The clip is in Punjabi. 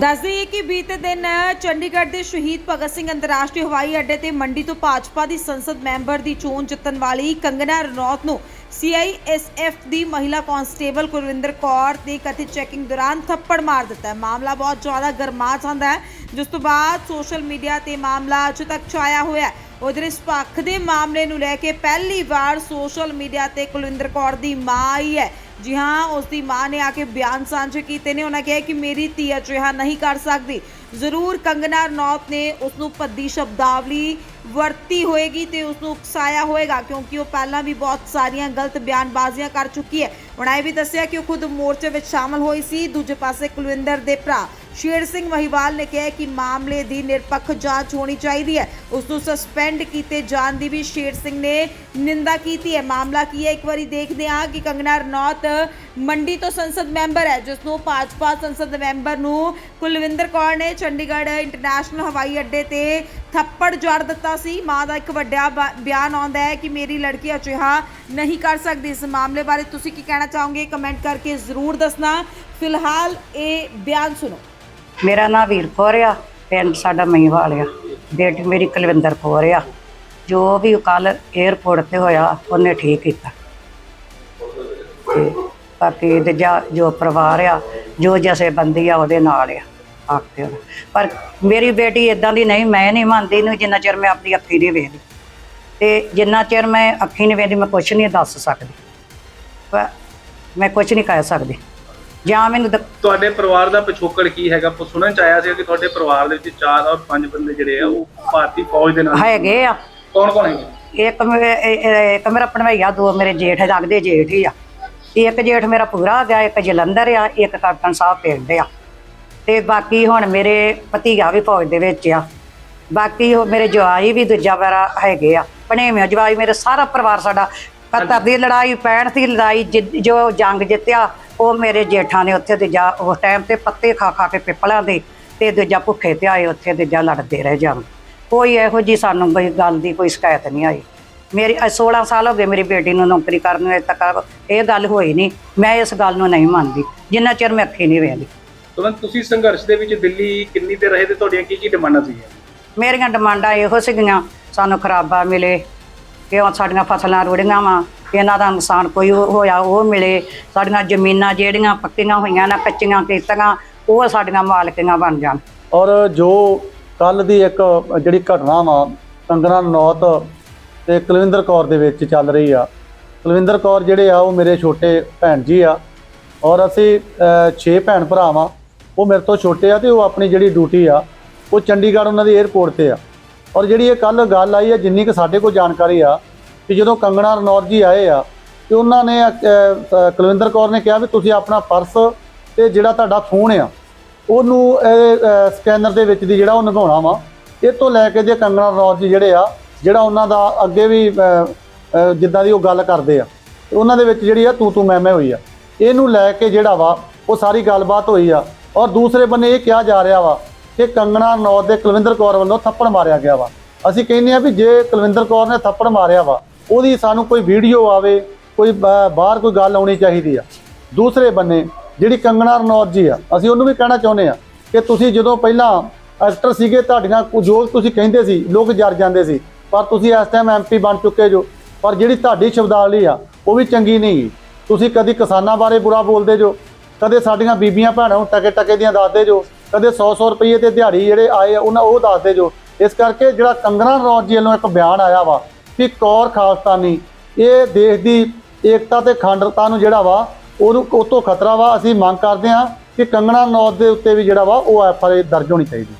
ਦੱਸ ਦਈਏ ਕਿ ਬੀਤੇ ਦਿਨ ਚੰਡੀਗੜ੍ਹ ਦੇ ਸ਼ਹੀਦ ਭਗਤ ਸਿੰਘ ਅੰਤਰਰਾਸ਼ਟਰੀ ਹਵਾਈ ਅੱਡੇ ਤੇ ਮੰਡੀ ਤੋਂ ਭਾਜਪਾ ਦੀ ਸੰਸਦ ਮੈਂਬਰ ਦੀ ਚੋਣ ਜਿੱਤਣ ਵਾਲੀ ਕੰਗਨਾ ਰਣੌਤ ਨੂੰ ਸੀਆਈਐਸਐਫ ਦੀ ਮਹਿਲਾ ਕਾਂਸਟੇਬਲ ਕੁਲਵਿੰਦਰ ਕੌਰ ਨੇ ਕਥਿਤ ਚੈਕਿੰਗ ਦੌਰਾਨ ਥੱਪੜ ਮਾਰ ਦਿੱਤਾ ਹੈ। ਮਾਮਲਾ ਬਹੁਤ ਜ਼ਿਆਦਾ ਗਰਮਾ ਜਾਂਦਾ ਹੈ, ਜਿਸ ਤੋਂ ਬਾਅਦ ਸੋਸ਼ਲ ਮੀਡੀਆ ਤੇ ਮਾਮਲਾ ਅੱਜ ਤੱਕ ਛਾਇਆ ਹੋਇਆ ਹੈ। ਉਧਰ ਇਸ ਪੱਖ ਦੇ ਮਾਮਲੇ ਨੂੰ ਲੈ ਕੇ ਪਹਿਲੀ ਵਾਰ ਸੋਸ਼ਲ ਮੀਡੀਆ ਤੇ ਕੁਲਵਿੰਦਰ ਕੌਰ ਦੀ ਮਾਂ ਆਈ ਹੈ। ਜੀ ਹਾਂ, ਉਸ ਦੀ ਮਾਂ ਨੇ ਆ ਕੇ ਬਿਆਨ ਸਾਂਝੇ ਕੀਤੇ ਨੇ। ਉਹਨਾਂ ਕਿਹਾ ਕਿ ਮੇਰੀ ਧੀ ਅਜਿਹਾ ਨਹੀਂ ਕਰ ਸਕਦੀ। ਜ਼ਰੂਰ ਕੰਗਨਾ ਰਣੌਤ ਨੇ ਉਸ ਨੂੰ ਭੱਦੀ ਸ਼ਬਦਾਵਲੀ ਵਰਤੀ ਹੋਏਗੀ ਤੇ ਉਸ ਨੂੰ ਉਕਸਾਇਆ ਹੋਏਗਾ, ਕਿਉਂਕਿ ਉਹ ਪਹਿਲਾਂ ਵੀ ਬਹੁਤ ਸਾਰੀਆਂ ਗਲਤ ਬਿਆਨਬਾਜ਼ੀਆਂ ਕਰ ਚੁੱਕੀ ਹੈ। ਉਹਨਾਂ ਇਹ ਵੀ ਦੱਸਿਆ ਕਿ ਉਹ ਖੁਦ ਮੋਰਚੇ ਵਿੱਚ ਸ਼ਾਮਲ ਹੋਈ ਸੀ। ਦੂਜੇ ਪਾਸੇ ਕੁਲਵਿੰਦਰ ਦੇ ਭਰਾ ਸ਼ੇਰ ਸਿੰਘ ਮਹੀਵਾਲ ਨੇ ਕਿਹਾ ਕਿ ਮਾਮਲੇ ਦੀ ਨਿਰਪੱਖ ਜਾਂਚ ਹੋਣੀ ਚਾਹੀਦੀ ਹੈ। ਉਸ ਨੂੰ ਸਸਪੈਂਡ ਕੀਤੇ ਜਾਣ ਦੀ ਵੀ ਸ਼ੇਰ ਸਿੰਘ ਨੇ ਨਿੰਦਾ ਕੀਤੀ ਹੈ। ਮਾਮਲਾ ਕੀ ਹੈ? ਇੱਕ ਵਾਰੀ ਦੇਖਦੇ ਹਾਂ ਕਿ ਕੰਗਨਾ ਰਣੌਤ ਮੰਡੀ ਤੋਂ ਸੰਸਦ ਮੈਂਬਰ ਹੈ, ਜਿਸ ਨੂੰ ਭਾਜਪਾ ਸੰਸਦ ਮੈਂਬਰ ਨੂੰ ਕੁਲਵਿੰਦਰ ਕੌਰ ਨੇ ਚੰਡੀਗੜ੍ਹ ਇੰਟਰਨੈਸ਼ਨਲ ਹਵਾਈ ਅੱਡੇ ਤੇ ਥੱਪੜ ਜੜ ਦਿੱਤਾ ਸੀ। ਮਾਂ ਦਾ ਇੱਕ ਵੱਡਾ ਬ- ਬਿਆਨ ਆਉਂਦਾ ਹੈ ਕਿ ਮੇਰੀ ਲੜਕੀ ਅਜਿਹਾ ਨਹੀਂ ਕਰ ਸਕਦੀ। ਇਸ ਮਾਮਲੇ ਬਾਰੇ ਤੁਸੀਂ ਕੀ ਕਹਿਣਾ ਚਾਹੋਗੇ? ਕਮੈਂਟ ਕਰਕੇ ਜ਼ਰੂਰ ਦੱਸਣਾ। ਫਿਲਹਾਲ ਇਹ ਬਿਆਨ ਸੁਣੋ। ਮੇਰਾ ਨਾਂ ਵੀਰ ਕੌਰ ਆ, ਪਿੰਡ ਸਾਡਾ ਮਹੀਵਾਲ ਆ। ਬੇਟੀ ਮੇਰੀ ਕੁਲਵਿੰਦਰ ਕੌਰ ਆ। ਜੋ ਵੀ ਕੱਲ 에ਅਰਪੋਰਟ ਤੇ ਹੋਇਆ, ਉਹਨੇ ਠੀਕ ਕੀਤਾ। ਤੇ ਬਾਕੀ ਦੂਜਾ ਜੋ ਪਰਿਵਾਰ ਆ, ਜੋ ਜਸੇ ਬੰਦੀ ਆ, ਉਹਦੇ ਨਾਲ ਆ ਆਖਦੇ ਉਹਨੇ। ਪਰ ਮੇਰੀ ਬੇਟੀ ਇਦਾਂ ਦੀ ਨਹੀਂ, ਮੈਂ ਨਹੀਂ ਮੰਨਦੀ ਨੂੰ ਜਿੰਨਾ ਚਿਰ ਮੈਂ ਆਪਣੀ ਅੱਖੀ ਨਹੀਂ ਵੇਖਦੀ। ਤੇ ਜਿੰਨਾ ਚਿਰ ਮੈਂ ਅੱਖੀ ਨਹੀਂ ਵੇਖਦੀ, ਮੈਂ ਕੁਝ ਨਹੀਂ ਦੱਸ ਸਕਦੀ। ਮੈਂ ਕੁਝ ਨਹੀਂ ਕਹਿ ਸਕਦੀ। ਜਾਂ ਮੈਨੂੰ ਦ- ਤੁਹਾਡੇ ਪਰਿਵਾਰ ਦਾ ਪਿਛੋਕੜ ਕੀ ਹੈਗਾ? ਪ- ਸੁਣਨ ਚ ਆਇਆ ਸੀ ਕਿ ਤੁਹਾਡੇ ਪਰਿਵਾਰ ਦੇ ਵਿੱਚ ਚਾਰ ਔਰ ਪੰਜ ਬੰਦੇ ਜਿਹੜੇ ਆ ਉਹ ਭਾਰਤੀ ਫੌਜ ਦੇ ਨਾਲ ਹੈਗੇ ਆ। ਕੌਣ ਕੌਣ ਹੈਗੇ? ਇੱਕ ਮੇ- ਇਹ- ਇਹ- ਇੱਕ ਮੇਰਾ ਭਣਵਈਆ ਦੋ ਮੇਰੇ ਜੇਠ ਲੱਗਦੇ ਜੇਠ ਹੀ ਆ। ਇੱਕ ਜੇਠ ਮੇਰਾ ਪੂਰਾ ਗਿਆ ਇੱਕ ਜਲੰਧਰ ਆ ਇੱਕ ਕਾਕਣ ਸਾਹਿਬ ਪਿੰਡ ਆ। ਤੇ ਬਾਕੀ ਹੁਣ ਮੇਰੇ ਭਤੀਆ ਵੀ ਫੌਜ ਦੇ ਵਿੱਚ ਆ। ਬਾਕੀ ਉਹ ਮੇਰੇ ਜਵਾਈ ਵੀ ਦੂਜਾ ਮੇਰਾ ਹੈਗੇ ਆ। ਭਣੇਵੇਂ ਜਵਾਈ ਮੇਰੇ ਸਾਰਾ ਪਰਿਵਾਰ ਸਾਡਾ 71 ਦੀ ਲੜਾਈ 65 ਦੀ ਲੜਾਈ ਜਿ- ਜੋ ਜੰਗ ਜਿੱਤਿਆ ਉਹ ਮੇਰੇ ਜੇਠਾਂ ਨੇ ਉੱਥੇ ਦੂਜਾ ਉਸ ਟਾਈਮ ਤੇ ਪੱਤੇ ਖਾ ਖਾ ਕੇ ਪਿੱਪਲਾਂ ਦੇ ਤੇ ਦੂਜਾ ਭੁੱਖੇ ਤੇ ਆਏ ਉੱਥੇ ਦੂਜਾ ਲੜਦੇ ਰਹੇ ਜੰਗ ਕੋਈ ਇਹੋ ਜੀ ਸਾਨੂੰ ਕੋਈ ਗੱਲ ਦੀ ਕੋਈ ਸ਼ਿਕਾਇਤ ਨਹੀਂ ਆਈ। ਮੇਰੀ ਅ 16 ਸਾਲ ਹੋ ਗਏ ਮੇਰੀ ਬੇਟੀ ਨੂੰ ਨੌਕਰੀ ਕਰਨ ਨੂੰ ਅਜੇ ਤੱਕ ਇਹ ਗੱਲ ਹੋਈ ਨਹੀਂ। ਮੈਂ ਇਸ ਗੱਲ ਨੂੰ ਨਹੀਂ ਮੰਨਦੀ ਜਿੰਨਾ ਚਿਰ ਮੈਂ ਅੱਖੀ ਨਹੀਂ ਵੇਖਦੀ। ਤੁਰੰਤ ਤੁਸੀਂ ਸੰਘਰਸ਼ ਦੇ ਵਿੱਚ ਦਿੱਲੀ ਕਿੰਨੀ ਦੇਰ ਰਹੇ ਤੇ ਤੁਹਾਡੀਆਂ ਕੀ ਕੀ ਡਿਮਾਂਡਾਂ ਸੀਗੀਆਂ? ਮੇਰੀਆਂ ਡਿਮਾਂਡਾਂ ਇਹੋ ਸੀਗੀਆਂ ਸਾਨੂੰ ਖਰਾਬਾ ਮਿਲੇ ਕਿਉਂ ਸਾਡੀਆਂ ਫਸਲਾਂ ਰੁੜੀਆਂ ਵਾ ਇਹਨਾਂ ਦਾ ਨੁਕਸਾਨ ਕੋਈ ਹੋ- ਹੋਇਆ, ਉਹ ਮਿਲੇ। ਸਾਡੀਆਂ ਜ਼ਮੀਨਾਂ ਜਿਹੜੀਆਂ ਪੱਕੀਆਂ ਹੋਈਆਂ ਨਾ, ਕੱਚੀਆਂ ਕੀਤੀਆਂ, ਉਹ ਸਾਡੀਆਂ ਮਾਲਕੀਆਂ ਬਣ ਜਾਣ। ਔਰ ਜੋ ਕੱਲ ਦੀ ਇੱਕ ਜਿਹੜੀ ਘਟਨਾ ਵਾ ਕੰਗਨਾ ਨੌਤ ਤੇ ਕੁਲਵਿੰਦਰ ਕੌਰ ਦੇ ਵਿੱਚ ਚੱਲ ਰਹੀ ਆ। ਕੁਲਵਿੰਦਰ ਕੌਰ ਜਿਹੜੇ ਆ, ਉਹ ਮੇਰੇ ਛੋਟੇ ਭੈਣ ਜੀ ਆ। ਔਰ ਅਸੀਂ 6 ਭੈਣ ਭਰਾ ਵਾਂ, ਉਹ ਮੇਰੇ ਤੋਂ ਛੋਟੇ ਆ ਤੇ ਉਹ ਆਪਣੀ ਜਿਹੜੀ ਡਿਊਟੀ ਆ, ਉਹ ਚੰਡੀਗੜ੍ਹ ਉਹਨਾਂ ਦੀ 에ਅਰਪੋਰਟ ਤੇ ਆ। ਔਰ ਜਿਹੜੀ ਇਹ ਕੱਲ ਗੱਲ ਆਈ ਆ, ਜਿੰਨੀ ਕਿ ਸਾਡੇ ਕੋਲ ਜਾਣਕਾਰੀ ਆ ਕਿ ਜਦੋਂ ਕੰਗਣਾ ਰਣੌਤ ਜੀ ਆਏ ਆ ਤੇ ਉਹਨਾਂ ਨੇ ਕੁਲਵਿੰਦਰ ਕੌਰ ਨੇ ਕਿਹਾ ਵੀ ਤੁਸੀਂ ਆਪਣਾ ਪਰਸ ਤੇ ਜਿਹੜਾ ਤੁਹਾਡਾ ਫੋਨ ਆ ਉਹਨੂੰ ਇਹ, ਸਕੈਨਰ ਦੇ ਵਿੱਚ ਦੀ ਜਿਹੜਾ ਉਹ ਨਿਭਾਉਣਾ ਵਾ ਇਹ ਤੋਂ ਲੈ ਕੇ ਜੇ ਕੰਗਣਾ ਰਣੌਤ ਜੀ ਜਿਹੜੇ ਆ ਜਿਹੜਾ ਉਹਨਾਂ ਦਾ ਅੱਗੇ ਵੀ ਜਿੱਦਾਂ ਦੀ ਉਹ ਗੱਲ ਕਰਦੇ ਆ ਤੇ ਉਹਨਾਂ ਦੇ ਵਿੱਚ ਜਿਹੜੀ ਆ ਤੂੰ ਤੂੰ ਮੈਂ ਮੈਂ ਹੋਈ ਆ। ਇਹਨੂੰ ਲੈ ਕੇ ਜਿਹੜਾ ਵਾ ਉਹ ਸਾਰੀ ਗੱਲਬਾਤ ਹੋਈ ਆ ਔਰ ਦੂਸਰੇ ਬੰਨੇ ਇਹ ਕਿਹਾ ਜਾ ਰਿਹਾ ਵਾ ਕਿ ਕੰਗਣਾ ਰਣੌਤ ਦੇ ਕੁਲਵਿੰਦਰ ਕੌਰ ਵੱਲੋਂ ਥੱਪੜ ਮਾਰਿਆ ਗਿਆ ਵਾ। ਅਸੀਂ ਕਹਿੰਦੇ ਆ ਵੀ ਜੇ ਕੁਲਵਿੰਦਰ ਕੌਰ ਨੇ ਥੱਪੜ ਮਾਰਿਆ ਵਾ ਉਹਦੀ ਸਾਨੂੰ ਕੋਈ ਵੀਡੀਓ ਆਵੇ, ਕੋਈ ਬਾ- ਬਾਹਰ ਕੋਈ ਗੱਲ ਆਉਣੀ ਚਾਹੀਦੀ ਆ। ਦੂਸਰੇ ਬੰਨੇ ਜਿਹੜੀ ਕੰਗਣਾ ਰਣੌਤ ਜੀ ਆ, ਅਸੀਂ ਉਹਨੂੰ ਵੀ ਕਹਿਣਾ ਚਾਹੁੰਦੇ ਆ ਕਿ ਤੁਸੀਂ ਜਦੋਂ ਪਹਿਲਾਂ ਐਕਟਰ ਸੀਗੇ ਤੁਹਾਡੀਆਂ ਜੋ ਤੁਸੀਂ ਕਹਿੰਦੇ ਸੀ, ਲੋਕ ਜਰ ਜਾਂਦੇ ਸੀ, ਪਰ ਤੁਸੀਂ ਇਸ ਟਾਈਮ ਐਮਪੀ ਬਣ ਚੁੱਕੇ ਜੋ, ਪਰ ਜਿਹੜੀ ਤੁਹਾਡੀ ਸ਼ਬਦਾਵਲੀ ਆ, ਉਹ ਵੀ ਚੰਗੀ ਨਹੀਂ ਗੀ। ਤੁਸੀਂ ਕਦੀ ਕਿਸਾਨਾਂ ਬਾਰੇ ਬੁਰਾ ਬੋਲਦੇ ਜੋ, ਕਦੇ ਸਾਡੀਆਂ ਬੀਬੀਆਂ ਭੈਣਾਂ ਨੂੰ ਟਕੇ ਟਕੇ ਦੀਆਂ ਦੱਸਦੇ ਜੋ, ਕਦੇ 100-100 ਰੁਪਏ ਤੇ ਦਿਹਾੜੀ ਜਿਹੜੇ ਆਏ ਆ, ਉਹਨਾਂ ਉਹ ਦੱਸਦੇ ਜੋ। ਇਸ ਕਰਕੇ ਜਿਹੜਾ ਕੰਗਣਾ ਰਣੌਤ ਜੀ ਵੱਲੋਂ ਇੱਕ ਬਿਆਨ ਆਇਆ ਵਾ ਕਿ ਕੌਰ ਖਾਲਸਤਾਨੀ, ਇਹ ਦੇਸ਼ ਦੀ ਏਕਤਾ ਤੇ ਅਖੰਡਤਾ ਨੂੰ ਜਿਹੜਾ ਵਾ, ਉਹਨੂੰ ਉਹ ਤੋਂ ਖਤਰਾ ਵਾ, ਅਸੀਂ ਮੰਗ ਕਰਦੇ ਹਾਂ ਕਿ ਕੰਗਣਾ ਰਣੌਤ ਦੇ ਉੱਤੇ ਵੀ ਜਿਹੜਾ ਵਾ, ਉਹ ਐਫ ਆਈ ਆਰ ਦਰਜ ਹੋਣੀ ਚਾਹੀਦੀ।